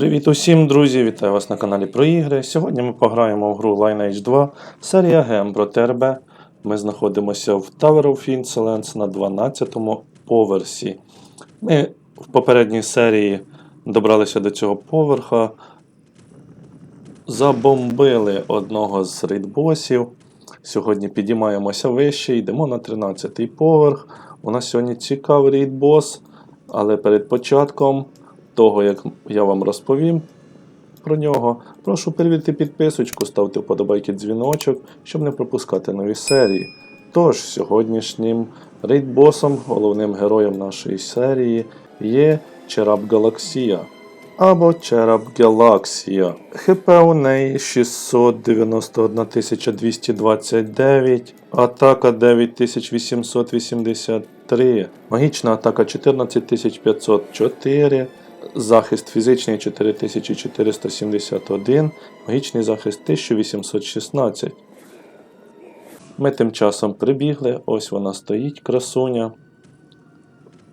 Привіт усім, друзі! Вітаю вас на каналі про ігри. Сьогодні ми пограємо в гру Lineage 2, серія про ТРБ. Ми знаходимося в Tower of Insolence на 12 му поверсі. Ми в попередній серії добралися до цього поверха, забомбили одного з рейдбосів. Сьогодні підіймаємося вище, йдемо на 13-й поверх. У нас сьогодні цікавий рейдбос, але перед початком того, як я вам розповім про нього, прошу перевірити підписочку, ставте вподобайки дзвіночок, щоб не пропускати нові серії. Тож, сьогоднішнім рейдбосом, головним героєм нашої серії, є Черап Галаксія або Черап Галаксія. ХП у неї 691 229, атака 9883, магічна атака 14504, захист фізичний 4471, магічний захист 1816. Ми тим часом прибігли, ось вона стоїть, красуня.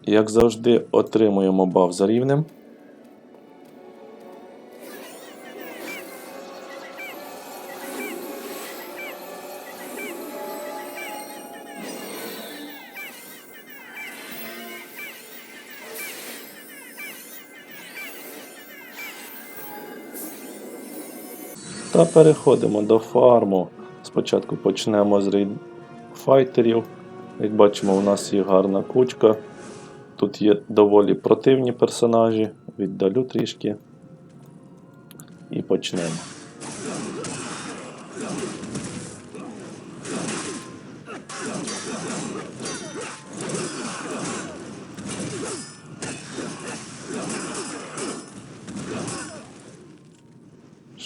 Як завжди, отримуємо баф за рівнем. Та переходимо до фарму. Спочатку почнемо з рейд файтерів. Як бачимо, у нас є гарна кучка. Тут є доволі противні персонажі. Віддалю трішки. І почнемо.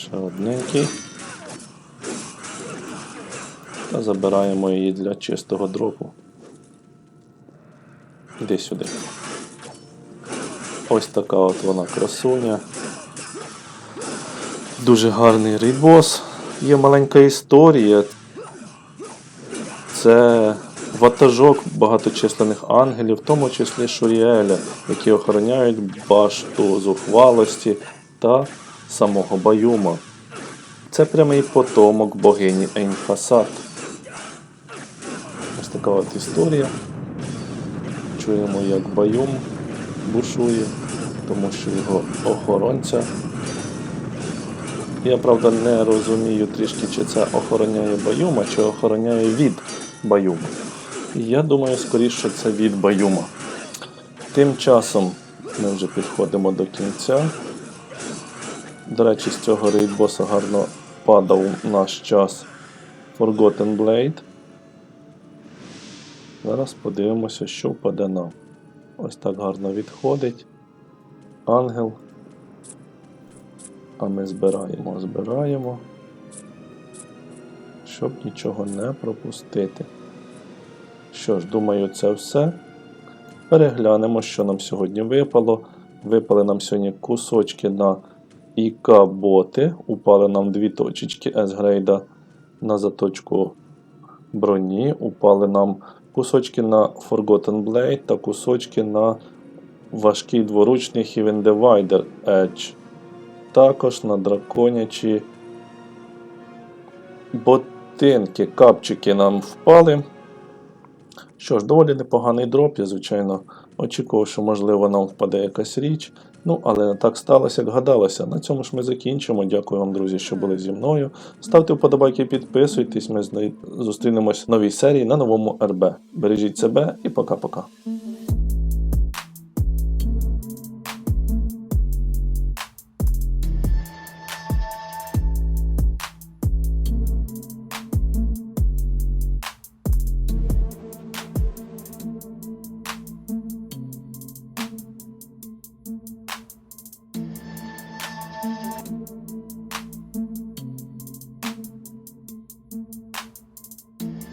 Ще одненький. Та забираємо її для чистого дропу. Іди сюди. Ось така от вона красуня. Дуже гарний рейдбос. Є маленька історія. Це ватажок багаточисленних ангелів, в тому числі Шуріеля, які охороняють башту зухвалості та самого Баюма. Це прямий потомок богині Ейнфасад. Ось така от історія. Чуємо, як Баюм бушує, тому що його охоронця. Я правда не розумію трішки, чи це охороняє Баюма, чи охороняє від Баюма. Я думаю, скоріше це від Баюма. Тим часом ми вже підходимо до кінця. До речі, з цього рейдбоса гарно падав наш час Forgotten Blade. Зараз подивимося, що впаде нам. Ось так гарно відходить. Ангел. А ми збираємо, збираємо, щоб нічого не пропустити. Що ж, думаю, це все. Переглянемо, що нам сьогодні випало. Випали нам сьогодні кусочки на ІК-боти. Упали нам дві точечки S-грейда на заточку броні. Упали нам кусочки на Forgotten Blade та кусочки на важкий дворучний Heaven Divider Edge. Також на драконячі ботинки, капчики нам впали. Що ж, доволі непоганий дроп, я, звичайно, очікував, що, можливо, нам впаде якась річ. Ну, але так сталося, як гадалося. На цьому ж ми закінчимо. Дякую вам, друзі, що були зі мною. Ставте вподобайки, підписуйтесь. Ми зустрінемось в новій серії на новому РБ. Бережіть себе і пока-пока.